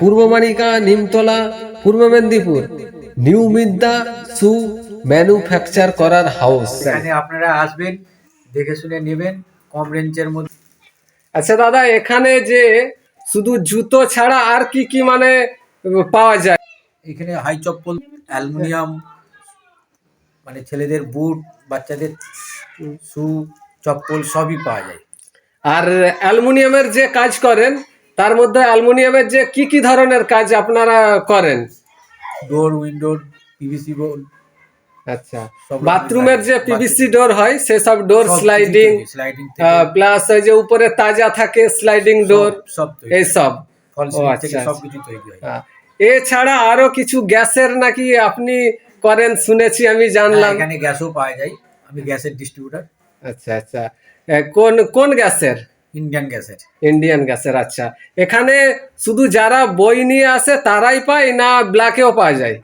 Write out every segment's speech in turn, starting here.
পূর্ব মানিকা নিমতলা পূর্ব Medinipur. New মিদ্যা shoe manufacture করার house. এখানে আপনারা আসবেন দেখে শুনে নেবেন কম রেঞ্জের মধ্যে। আচ্ছা দাদা এখানে যে শুধু জুতো ছাড়া আর কি কি মানে পাওয়া যায়? এখানে হাই চপ্পল অ্যালুমিনিয়াম মানে ছেলেদের বুট বাচ্চাদের শু চপ্পল সবই পাওয়া যায়। আর অ্যালুমিনিয়ামের যে কাজ করেন তার মধ্যে অ্যালুমিনিয়ামের যে কি কি ধরনের কাজ আপনারা করেন? ডোর উইন্ডোর পিভিসি বোর্ড আচ্ছা। বাথরুমের যে পিভিসি ডোর হয় সেসব ডোর স্লাইডিং প্লাস যে উপরে তাজা থাকে স্লাইডিং ডোর সব এইসব এছাড়া আরও কিছু গ্যাসের নাকি আপনি করেন? শুনেছি আমি হ্যাঁ, জানলাম। এখানে গ্যাসও পাওয়া যায়। আমি গ্যাসের ডিস্ট্রিবিউটার আচ্ছা আচ্ছা। কোন কোন গ্যাসের? ইন্ডিয়ান গ্যাসের ইন্ডিয়ান গ্যাসের আচ্ছা। এখানে শুধু যারা বই নিয়ে আসে তারাই পায় না ব্ল্যাকেও পাওয়া যায়?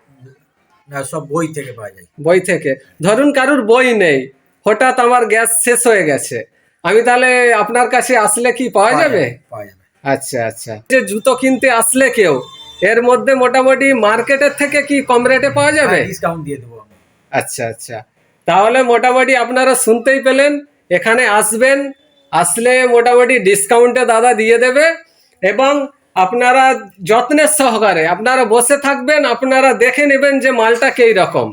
না সব বই থেকে পাওয়া যায়। বই থেকে? ধরুন কারুর বই নেই হঠাৎ আমার গ্যাস শেষ হয়ে গেছে। আমি তাহলে আপনার কাছে আসলে কি পাওয়া যাবে? পাওয়া যাবে। আচ্ছা আচ্ছা। যে জুতো কিনতে আসলে কেউ এর মধ্যে মোটামুটি মার্কেটের থেকে কি কম রেটে পাওয়া যাবে? ডিসকাউন্ট দিয়ে দেবো আচ্ছা আচ্ছা। তাহলে মোটামুটি আপনারা শুনতেই পেলেন এখানে আসবেন আসলে মোটামুটি ডিসকাউন্টে দাদা দিয়ে দেবে এবং আপনারা যত্নের সহকারে আপনারা বসে থাকবেন, আপনারা দেখে নেবেন যে মালটা কেই রকম।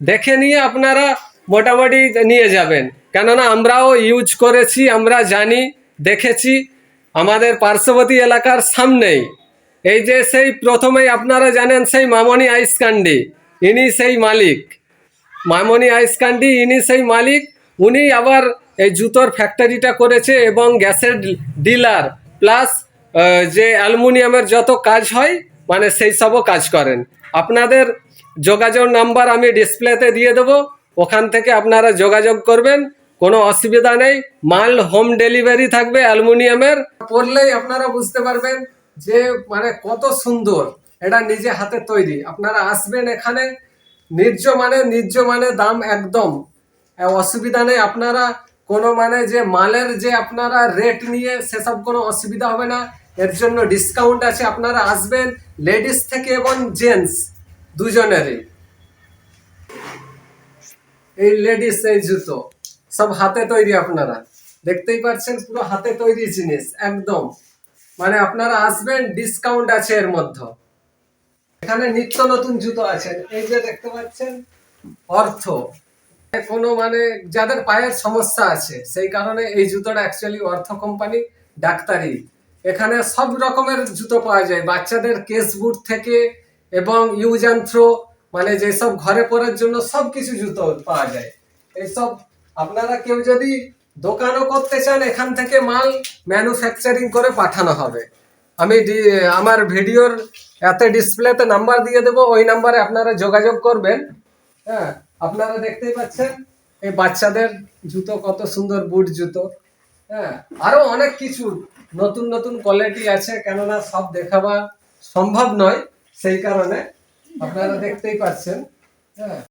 দেখে নিয়ে আপনারা মোটামুটি নিয়ে যাবেন। কেননা আমরাও ইউজ করেছি, আমরা জানি, দেখেছি, আমাদের পার্শ্ববর্তী এলাকার সামনেই। এই যে সেই প্রথমেই আপনারা জানেন সেই মামনি আইসকান্ডি ইনি সেই মালিক। মামনি আইসকান্ডি ইনি সেই মালিক। উনি আবার এই জুতোর ফ্যাক্টরিটা করেছে এবং গ্যাসের ডিলার প্লাস যে অ্যালুমিনিয়ামের যত কাজ হয় মানে সেই সবও কাজ করেন। আপনাদের যোগাযোগ নাম্বার আমি ডিসপ্লেতে দিয়ে দেবো, ওখান থেকে আপনারা যোগাযোগ করবেন, কোনো অসুবিধা নেই। মাল হোম ডেলিভারি থাকবে অ্যালুমিনিয়ামের। পড়লেই আপনারা বুঝতে পারবেন যে মানে কত সুন্দর, এটা নিজে হাতে তৈরি। আপনারা আসবেন এখানে নির্জ মানে নির্জ মানে দাম একদম অসুবিধা নেই। আপনারা কোনো মানে যে মালের যে আপনারা রেট নিয়ে সেসব কোনো অসুবিধা হবে না। এর জন্য ডিসকাউন্ট আছে। আপনারা আসবেন লেডিস থেকে এবং জেন্টস দুজনেরই। এই লেডিস এই জুতো। সব হাতে তৈরি আপনারা। দেখতেই পাচ্ছেন পুরো হাতে তৈরি জিনিস, একদম। মানে আপনারা আসবেন ডিসকাউন্ট আছে এর মধ্যে। এখানে নিত্য নতুন জুতো আছে। এই যে দেখতে পাচ্ছেন, অর্থ। কোনো মানে যাদের পায়ের সমস্যা আছে, সেই কারণে এই জুতোটা অ্যাকচুয়ালি অর্থ কোম্পানি ডাক্তারি। এখানে সব রকমের জুতো পাওয়া যায়। বাচ্চাদের কেস বুট থেকে এবং ইউজ অ্যান্ড থ্রো মানে যেসব ঘরে পরার জন্য সব কিছু জুতো পাওয়া যায়। এইসব আপনারা কেউ যদি দোকানও করতে চান, এখান থেকে মাল ম্যানুফ্যাকচারিং করে পাঠানো হবে। আমি আমার ভিডিওর এতে ডিসপ্লেতে নাম্বার দিয়ে দেবো, ওই নাম্বারে আপনারা যোগাযোগ করবেন। হ্যাঁ। আপনারা দেখতেই পাচ্ছেন, এই বাচ্চাদের জুতো কত সুন্দর বুট জুতো। হ্যাঁ আরও অনেক কিছু নতুন নতুন কোয়ালিটি আছে, কেননা সব দেখাবা সম্ভব নয়, সেই কারণে আপনারা দেখতেই পাচ্ছেন। হ্যাঁ